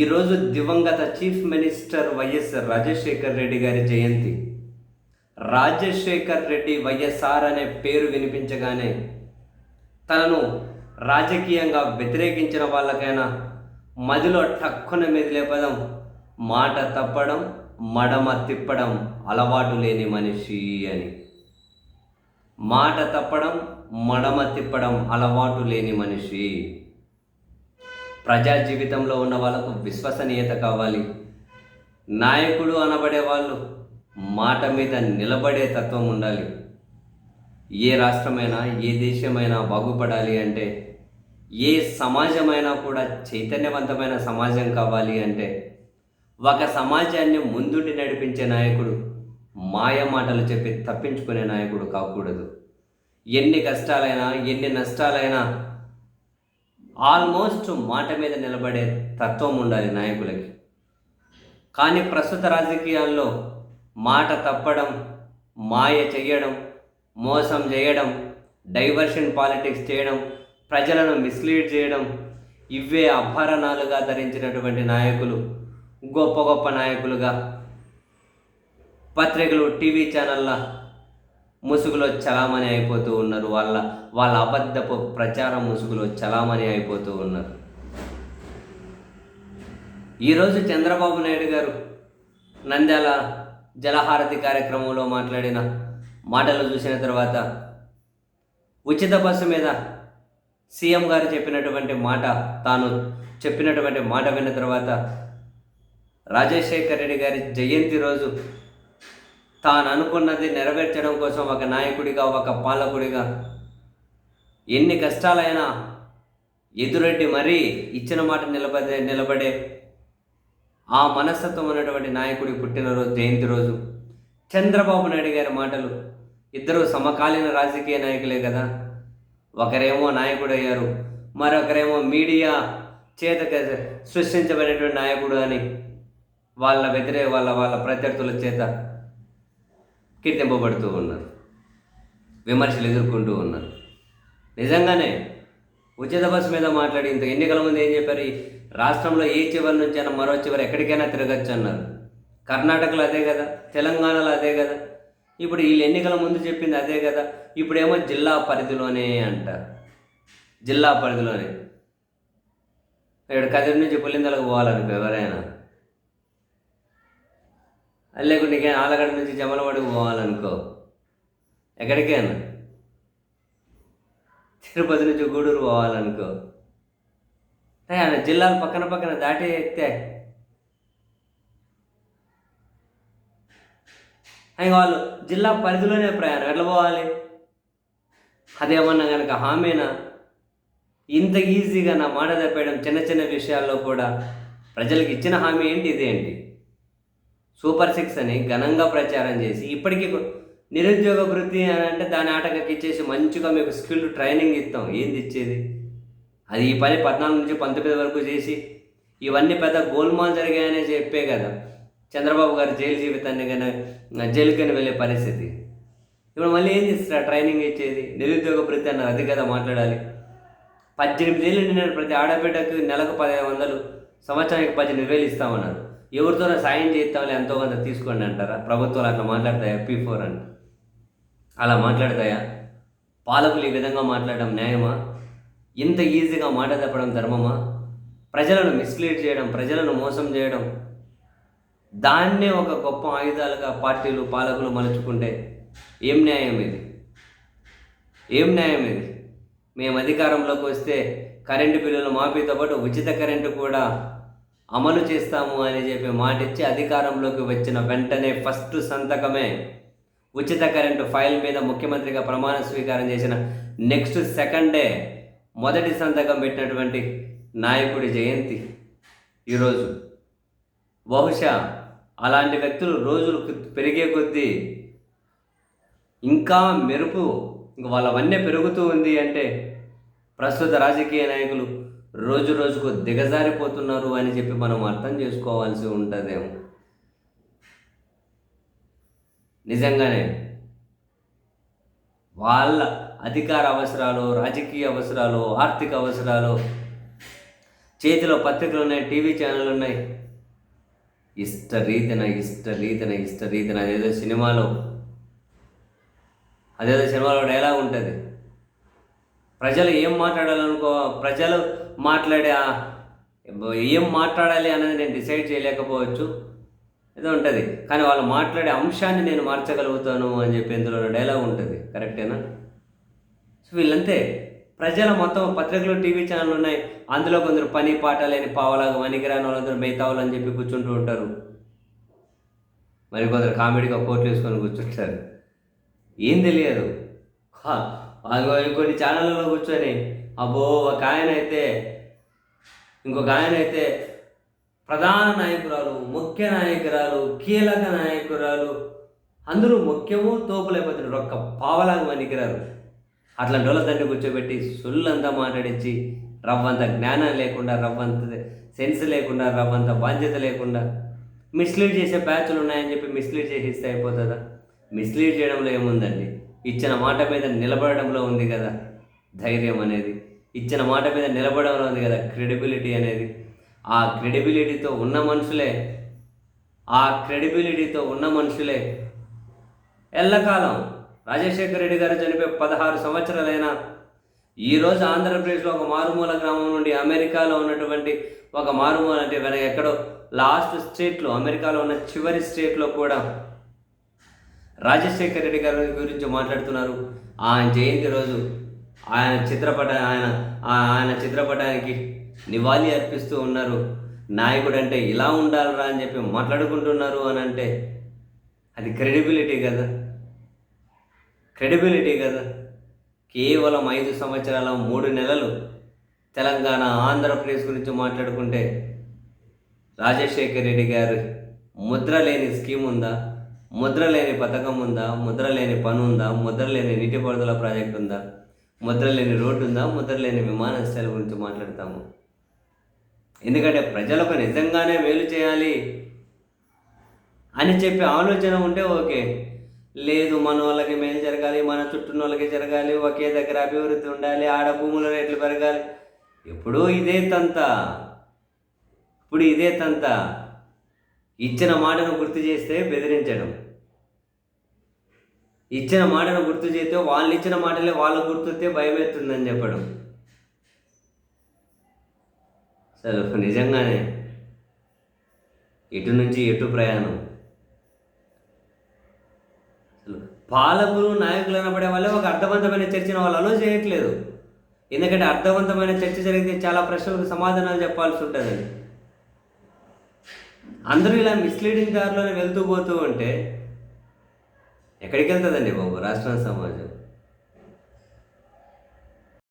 ఈరోజు దివంగత chief minister Y S Rajasekhar Reddy గారి జయంతి. రాజశేఖర్ రెడ్డి వైఎస్ఆర్ అనే పేరు వినిపించగానే తనను రాజకీయంగా వ్యతిరేకించిన వాళ్ళకైనా మదిలో టక్కున మెదిలే పదం మాట తప్పడం మడమ తిప్పడం అలవాటు లేని మనిషి అని. మాట తప్పడం మడమ తిప్పడం అలవాటు లేని మనిషి. ప్రజా జీవితంలో ఉన్న వాళ్ళకు విశ్వసనీయత కావాలి. నాయకుడు అనబడే వాళ్ళు మాట మీద నిలబడే తత్వం ఉండాలి. ఏ రాష్ట్రమైనా ఏ దేశమైనా బాగుపడాలి అంటే ఏ సమాజమైనా కూడా చైతన్యవంతమైన సమాజం కావాలి అంటే ఒక సమాజాన్ని ముందుండి నడిపించే నాయకుడు మాయ మాటలు చెప్పి తప్పించుకునే నాయకుడు కాకూడదు. ఎన్ని కష్టాలైనా ఎన్ని నష్టాలైనా ఆల్మోస్ట్ మాట మీద నిలబడే తత్వం ఉండాలి నాయకులకి. కానీ ప్రస్తుత రాజకీయాల్లో మాట తప్పడం మాయ చేయడం మోసం చేయడం డైవర్షన్ పాలిటిక్స్ చేయడం ప్రజలను మిస్లీడ్ చేయడం ఇవే అభరణాలుగా ధరించినటువంటి నాయకులు గొప్ప గొప్ప నాయకులుగా. పత్రికలు టీవీ ఛానళ్ళ ముసుగులో చలామణి అయిపోతూ ఉన్నారు. వాళ్ళ వాళ్ళ అబద్ధపు ప్రచార ముసుగులో చలామణి అయిపోతూ ఉన్నారు. ఈరోజు చంద్రబాబు నాయుడు గారు నంద్యాల జలహారతి కార్యక్రమంలో మాట్లాడిన మాటలు చూసిన తర్వాత ఉచిత బస్సు మీద సీఎం గారు చెప్పినటువంటి మాట తాను చెప్పినటువంటి మాట విన్న తర్వాత రాజశేఖర్ రెడ్డి గారి జయంతి రోజు తాను అనుకున్నది నెరవేర్చడం కోసం ఒక నాయకుడిగా ఒక పాలకుడిగా. ఎన్ని కష్టాలైనా ఎదురెడ్డి మరీ ఇచ్చిన మాట నిలబడే నిలబడే ఆ మనస్తత్వం ఉన్నటువంటి నాయకుడి పుట్టినరోజు జయంతి రోజు. చంద్రబాబు నాయుడు గారి మాటలు. ఇద్దరు సమకాలీన రాజకీయ నాయకులే కదా. ఒకరేమో నాయకుడు అయ్యారు. మరొకరేమో మీడియా చేత సృష్టించబడినటువంటి నాయకుడు అని. వాళ్ళ వ్యతిరేక వాళ్ళ వాళ్ళ ప్రత్యర్థుల చేత. కీర్తింపబడుతూ ఉన్నారు. విమర్శలు ఎదుర్కొంటూ ఉన్నారు. నిజంగానే ఉచిత బస్సు మీద మాట్లాడి ఇంత ఎన్నికల ముందు ఏం చెప్పారు? రాష్ట్రంలో ఏ చివరి నుంచి అయినా మరో చివరి ఎక్కడికైనా తిరగచ్చు అన్నారు. కర్ణాటకలో అదే కదా తెలంగాణలో అదే కదా. ఇప్పుడు వీళ్ళు ఎన్నికల ముందు చెప్పింది అదే కదా. ఇప్పుడేమో జిల్లా పరిధిలోనే అంటారు. జిల్లా పరిధిలోనే. ఇక్కడ కదిరి నుంచి పులిందలకు పోవాలనుకో ఎవరైనా. లేకుంటే ఇంకేం ఆలగడ నుంచి జమలవాడికి పోవాలనుకో. ఎక్కడికైనా. తిరుపతి నుంచి గూడూరు పోవాలనుకో. ఆయన జిల్లాలు పక్కన పక్కన దాటి ఎక్కితే. ఇంకా వాళ్ళు జిల్లా పరిధిలోనే ప్రయాణం. ఎట్లా పోవాలి? అదేమన్నా కనుక హామీనా? ఇంత ఈజీగా నా మాట తప్పేయడం చిన్న చిన్న విషయాల్లో కూడా ప్రజలకు ఇచ్చిన హామీ ఏంటి ఇదేంటి? సూపర్ సిక్స్ అని ఘనంగా ప్రచారం చేసి ఇప్పటికీ నిరుద్యోగ వృత్తి అని అంటే దాని ఆటకి ఇచ్చేసి మంచిగా మీకు స్కిల్ ట్రైనింగ్ ఇస్తాం. ఏంది ఇచ్చేది? అది ఈ పని పద్నాలుగు నుంచి పంతొమ్మిది వరకు చేసి ఇవన్నీ పెద్ద గోల్మాల్ జరిగాయనే చెప్పే కదా. చంద్రబాబు గారు జైలు జీవితాన్ని కానీ జైలుకని వెళ్ళే పరిస్థితి. ఇప్పుడు మళ్ళీ ఏం చేస్తారు ట్రైనింగ్ ఇచ్చేది? నిరుద్యోగ వృత్తి అన్నారు. అది కదా మాట్లాడాలి. పద్దెనిమిది ఏళ్ళు నిన్న ప్రతి ఆడబిడ్డకు నెలకు పదిహేను వందలు సంవత్సరానికి పద్దెనిమిది వేలు ఇస్తామన్నారు. ఎవరితోనో సాయం చేస్తామని ఎంతో కొంత తీసుకోండి అంటారా? ప్రభుత్వాలు అట్లా మాట్లాడతాయా? పీ ఫోర్ అని అలా మాట్లాడతాయా? పాలకులు ఈ విధంగా మాట్లాడడం న్యాయమా? ఇంత ఈజీగా మాట తప్పడం ధర్మమా? ప్రజలను మిస్లీడ్ చేయడం ప్రజలను మోసం చేయడం దాన్నే ఒక గొప్ప ఆయుధాలుగా పార్టీలు పాలకులు మలుచుకుంటే ఏం న్యాయం ఇది? ఏం న్యాయం ఇది? మేము అధికారంలోకి వస్తే కరెంటు బిల్లులు మాఫీతో పాటు ఉచిత కరెంటు కూడా అమలు చేస్తాము అని చెప్పి మాటిచ్చి అధికారంలోకి వచ్చిన వెంటనే ఫస్ట్ సంతకమే ఉచిత కరెంటు ఫైల్ మీద ముఖ్యమంత్రిగా ప్రమాణ స్వీకారం చేసిన నెక్స్ట్ సెకండే మొదటి సంతకం పెట్టినటువంటి నాయకుడి జయంతి ఈరోజు. బహుశా అలాంటి వ్యక్తులు రోజులు పెరిగే కొద్దీ ఇంకా మెరుపు ఇంక వాళ్ళవన్నీ పెరుగుతూ ఉంది అంటే ప్రస్తుత రాజకీయ నాయకులు రోజు రోజుకు దిగజారిపోతున్నారు అని చెప్పి మనం అర్థం చేసుకోవాల్సి ఉంటుందేమో. నిజంగానే వాళ్ళ అధికార అవసరాలు రాజకీయ అవసరాలు ఆర్థిక అవసరాలు చేతిలో పత్రికలు ఉన్నాయి టీవీ ఛానళ్ళు ఉన్నాయి. ఇష్ట రీతిన ఇష్ట రీతిన ఇష్ట రీతిన అదేదో సినిమాలో అదేదో సినిమాలో డైలాగ్ ఉంటుంది. ప్రజలు ఏం మాట్లాడాలనుకో ప్రజలు మాట్లాడే ఏం మాట్లాడాలి అనేది నేను డిసైడ్ చేయలేకపోవచ్చు. ఏదో ఉంటుంది. కానీ వాళ్ళు మాట్లాడే అంశాన్ని నేను మార్చగలుగుతాను అని చెప్పి ఇందులో డైలాగ్ ఉంటుంది. కరెక్టేనా? సో వీళ్ళంతే. ప్రజల మొత్తం పత్రికలు టీవీ ఛానల్ ఉన్నాయి. అందులో కొందరు పని పాట లేని పావలాగా వనికిరాని వాళ్ళందరూ మిగతావాళ్ళు అని చెప్పి కూర్చుంటూ ఉంటారు. మరి కొందరు కామెడీగా కోట్లు వేసుకొని కూర్చుంటారు. ఏం తెలియదు. కొన్ని ఛానళ్ళలో కూర్చొని అబ్బో ఒక ఆయన అయితే ఇంకొక ఆయన అయితే ప్రధాన నాయకురాలు ముఖ్య నాయకురాలు కీలక నాయకురాలు అందరూ ముఖ్యము తోపులైపోతున్నారు ఒక్క పావలాగా వనికిరారు అట్లాంటి వాళ్ళ తండ్రి కూర్చోబెట్టి సుల్లంతా మాట్లాడించి రవ్వంత జ్ఞానం లేకుండా రవ్వంత సెన్స్ లేకుండా రవ్వంత బాధ్యత లేకుండా మిస్లీడ్ చేసే బ్యాచ్లు ఉన్నాయని చెప్పి మిస్లీడ్ చేసిస్తే అయిపోతుందా? మిస్లీడ్ చేయడంలో ఏముందండి? ఇచ్చిన మాట మీద నిలబడడంలో ఉంది కదా ధైర్యం అనేది. ఇచ్చిన మాట మీద నిలబడడం ఉంది కదా క్రెడిబిలిటీ అనేది. ఆ క్రెడిబిలిటీతో ఉన్న మనుషులే ఆ క్రెడిబిలిటీతో ఉన్న మనుషులే ఎల్లకాలం రాజశేఖర రెడ్డి గారు చనిపోయి పదహారు సంవత్సరాలైనా ఈరోజు ఆంధ్రప్రదేశ్లో ఒక మారుమూల గ్రామం నుండి అమెరికాలో ఉన్నటువంటి ఒక మారుమూల అంటే వెనక ఎక్కడో లాస్ట్ స్టేట్లో అమెరికాలో ఉన్న చివరి స్టేట్లో కూడా రాజశేఖర రెడ్డి గారి గురించి మాట్లాడుతున్నారు. ఆయన జయంతి రోజు ఆయన చిత్రపట ఆయన ఆ- ఆయన చిత్రపటానికి నివాళి అర్పిస్తూ ఉన్నారు. నాయకుడు అంటే ఇలా ఉండాలిరా అని చెప్పి మాట్లాడుకుంటున్నారు అని అంటే అది క్రెడిబిలిటీ కదా. క్రెడిబిలిటీ కదా. కేవలం ఐదు సంవత్సరాల మూడు నెలలు తెలంగాణ ఆంధ్రప్రదేశ్ గురించి మాట్లాడుకుంటే రాజశేఖర్ రెడ్డి గారు ముద్ర లేని స్కీమ్ ఉందా? ముద్ర లేని పథకం ఉందా? ముద్ర లేని పని ఉందా? ముద్ర లేని నీటిపారుదల ప్రాజెక్ట్ ఉందా? ముద్రలేని రోడ్డు ఉందా ముద్రలేని విమానాశ్రయాల గురించి మాట్లాడతాము. ఎందుకంటే ప్రజలకు నిజంగానే మేలు చేయాలి అని చెప్పి ఆలోచన ఉంటే ఓకే. లేదు మన వాళ్ళకి మేలు జరగాలి మన చుట్టూ వాళ్ళకి జరగాలి ఒకే దగ్గర అభివృద్ధి ఉండాలి ఆడ భూముల రేట్లు పెరగాలి. ఎప్పుడూ ఇదే తంత. ఇప్పుడు ఇదే తంత. ఇచ్చిన మాటను గుర్తు చేస్తే బెదిరించడం. ఇచ్చిన మాటను గుర్తు చేస్తే వాళ్ళు ఇచ్చిన మాటలే వాళ్ళకు గుర్తుతే భయమేస్తుందని చెప్పడం. అసలు నిజంగానే ఎటు నుంచి ఎటు ప్రయాణం? అసలు పాలకులు నాయకులు అనబడే వాళ్ళే ఒక అర్థవంతమైన చర్చను వాళ్ళు అలో చేయట్లేదు. ఎందుకంటే అర్థవంతమైన చర్చ జరిగితే చాలా ప్రశ్నలకు సమాధానాలు చెప్పాల్సి ఉంటుందండి. అందరూ ఇలా మిస్లీడింగ్ దారిలోనే వెళ్తూ పోతూ ఉంటే ఎక్కడికి వెళ్తుందండి బాబు? రాష్ట్ర సమాజం.